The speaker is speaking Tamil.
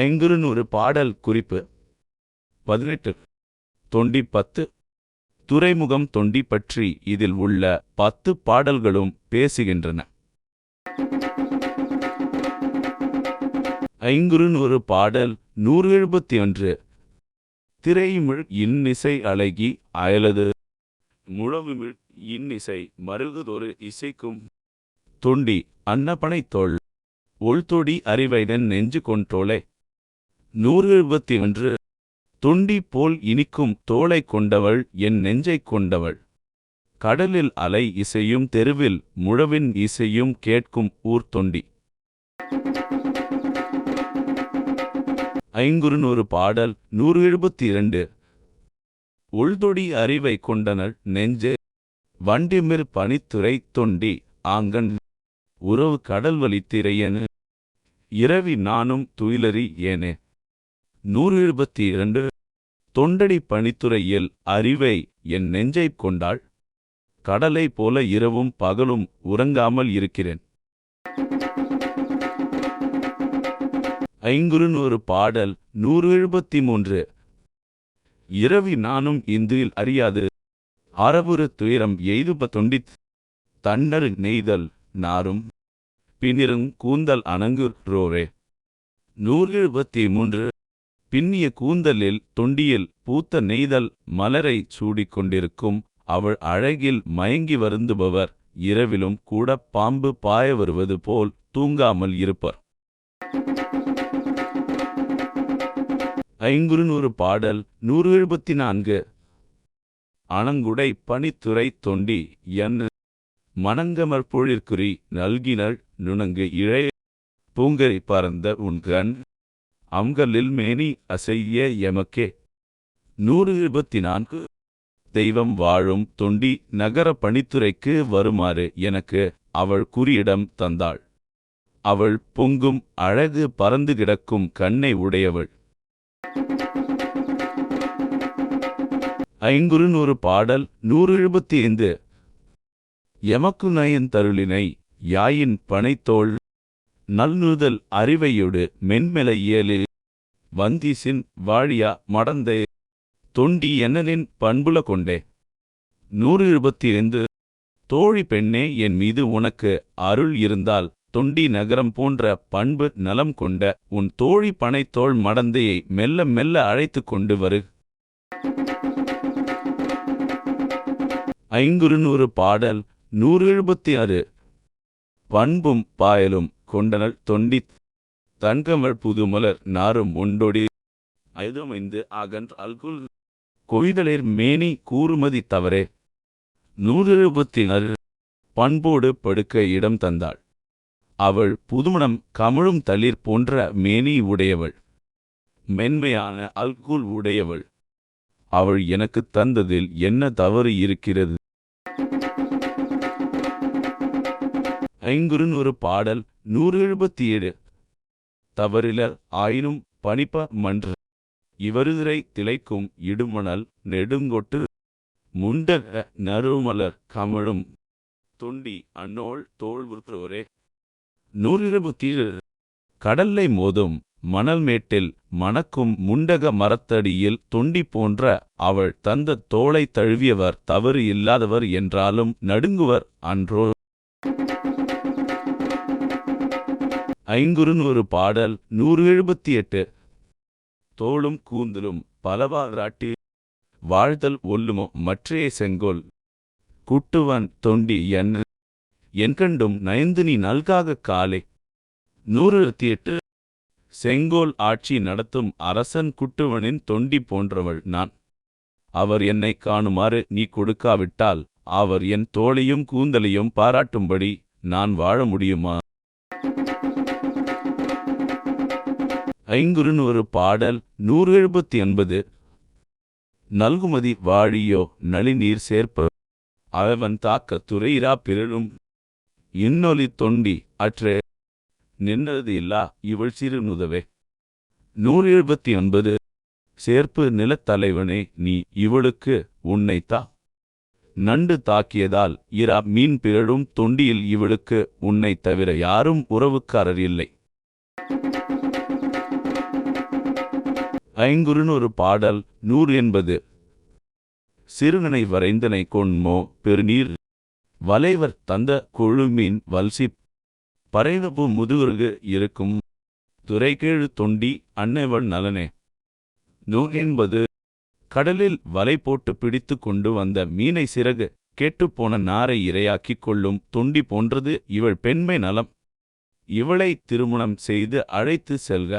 ஐங்குறுநூறு பாடல் குறிப்பு. பதினெட்டு. தொண்டி பத்து. துறைமுகம் தொண்டி பற்றி இதில் உள்ள பத்து பாடல்களும் பேசுகின்றன. ஐங்குறுநூறு பாடல் நூறு எழுபத்தி ஒன்று. திரையுமிழ் இன்னிசை அழகி அயலது. முழவுமிழ் இன்னிசை மருகுதொரு இசைக்கும். தொண்டி அன்னப்பனை தொல். ஒள்தொடி அறிவைதன் நெஞ்சு கொண்டோளே நூறு எழுபத்தி ஒன்று தொண்டி போல் இனிக்கும் தோளை கொண்டவள் என் நெஞ்சைக் கொண்டவள். கடலில் அலை இசையும் தெருவில் முழவின் இசையும் கேட்கும் ஊர் தொண்டி. ஐங்குறுநூறு பாடல் நூறு எழுபத்தி இரண்டு உள்தொடி அறிவை கொண்டனள் நெஞ்சே. வண்டிமிர் பனித்துறை தொண்டி ஆங்கன் உறவு கடல்வழி திரையனு. இரவி நானும் துயிலறி ஏனே. நூறு எழுபத்தி இரண்டு தொண்டடி பணித்துறையில் அறிவை என் நெஞ்சைக் கொண்டாள். கடலை போல இரவும் பகலும் உறங்காமல் இருக்கிறேன். ஐங்குறுநூறு பாடல் நூறு எழுபத்தி மூன்று இரவி நானும் இந்தில் அறியாது. அறவுறு துயரம் எய்துப தொண்டித் தன்னரு நெய்தல் நாரும். பின்னிருங் கூந்தல் அணங்கு ரோரே நூறு எழுபத்தி மூன்று பின்னிய கூந்தலில் தொண்டியில் பூத்த நெய்தல் மலரை சூடிக்கொண்டிருக்கும். அவள் அழகில் மயங்கி வருந்துபவர். இரவிலும் கூட பாம்பு பாய வருவது போல் தூங்காமல் இருப்பர். ஐங்குறுநூறு பாடல் நூறு எழுபத்தி நான்கு. அணங்குடை பனித்துறை தொண்டி என். மணங்கமர் பொழிற்குறி நல்கினள் நுணங்கு இழை. பூங்கரை பறந்த உன் கண். அம்கலில் மேனி அசைய எமக்கே. நூறு இருபத்தி நான்கு தெய்வம் வாழும் தொண்டி நகர பணித்துறைக்கு வருமாறு எனக்கு அவள் குறியிடம் தந்தாள். அவள் பொங்கும் அழகு பறந்து கிடக்கும் கண்ணை உடையவள். ஐங்குறுநூறு பாடல் நூறு எழுபத்தி ஐந்து எமக்கு நயன் தருளினை யாயின் பனைத்தோள். நல்நுதல் அறிவையொடு மென்மெல இயலில் வந்தீசின் வாழியா மடந்தே. தொண்டி என்னனின் பண்புல கொண்டே. நூறு இருபத்தி ஐந்து தோழி பெண்ணே என் மீது உனக்கு அருள் இருந்தால் தொண்டி நகரம் போன்ற பண்பு நலம் கொண்ட உன் தோழி பனைத்தோள் மடந்தையை மெல்ல மெல்ல அழைத்து கொண்டு வரு ஐங்குறுநூறு பாடல் நூறு எழுபத்தி ஆறு பண்பும் பாயலும் கொண்டனல் தொண்டி தன்கமள் புதுமலர் நாரும் உண்டொடி. ஐதமைந்து அகன்ற அல்குல். கொய்தலிர் மேனி கூறுமதி தவறே. நூறு எழுபத்தி பண்போடு படுக்க இடம் தந்தாள். அவள் புதுமணம் கமழும் தளிர் போன்ற மேனி உடையவள். மென்மையான அல்குல் உடையவள். அவள் எனக்கு தந்ததில் என்ன தவறு இருக்கிறது? ஐங்குறுநூறு பாடல் நூறு எழுபத்தி ஏழு தவறிலர் ஆயினும் பணிப்ப மன்று. இவருதிரை திளைக்கும் இடுமணல் நெடுங்கொட்டு முண்டக நறுமலர் கமழும். தொண்டி அன்னோள் தோல் உறுப்புறவரே நூறிரவு இருபத்தி கடல்லை மோதும் மணல் மேட்டில் மணக்கும் முண்டக மரத்தடியில் தொண்டி போன்ற அவள் தந்த தோளை தழுவியவர் தவறு இல்லாதவர் என்றாலும் நடுங்குவர் அன்றோ ஐங்குறுநூறு பாடல் நூறு எழுபத்தி எட்டு தோளும் கூந்தலும் பலவாராட்டி வாழ்தல் ஒல்லுமோ மற்றே செங்கோல். குட்டுவன் தொண்டி என் என்கண்டும் நயந்து நீ நல்காக காலை. நூறு எழுபத்தி எட்டு செங்கோல் ஆட்சி நடத்தும் அரசன் குட்டுவனின் தொண்டி போன்றவள் நான். அவர் என்னை காணுமாறு நீ கொடுக்காவிட்டால் அவர் என் தோளையும் கூந்தலையும் பாராட்டும்படி நான் வாழ முடியுமா? ஐங்குறுநூறு பாடல் நூறு எழுபத்தி எண்பது நல்குமதி வாழியோ நளிநீர் சேர்ப்ப அவன் தாக்க துறையிரா பிறழும் இன்னொலி தொண்டி அற்றே நின்னது இல்லா இவள் சிறு நுதவே. நூறு எழுபத்தி ஒன்பது. சேர்ப்பு நிலத்தலைவனே நீ இவளுக்கு உன்னைத்தா. நண்டு தாக்கியதால் இரா மீன் பிறழும் தொண்டியில் இவளுக்கு உன்னைத் தவிர யாரும் உறவுக்காரர் இல்லை. ஐங்குறுநூறு பாடல் நூறு என்பது. சிறுகனை வரைந்தனை கொண்மோ பெருநீர். வலைவர் தந்த கொழுமீன் வல்சிப் பறைவபு முதுகுருகு இருக்கும். துரைகேழு தொண்டி அன்னைவள் நலனே. நூ என்பது கடலில் வலை போட்டு பிடித்து கொண்டு வந்த மீனை சிறகு கெட்டுப்போன நாரை இரையாக்கிக் கொள்ளும் தொண்டி போன்றது இவள் பெண்மை நலம். இவளை திருமணம் செய்து அழைத்து செல்க.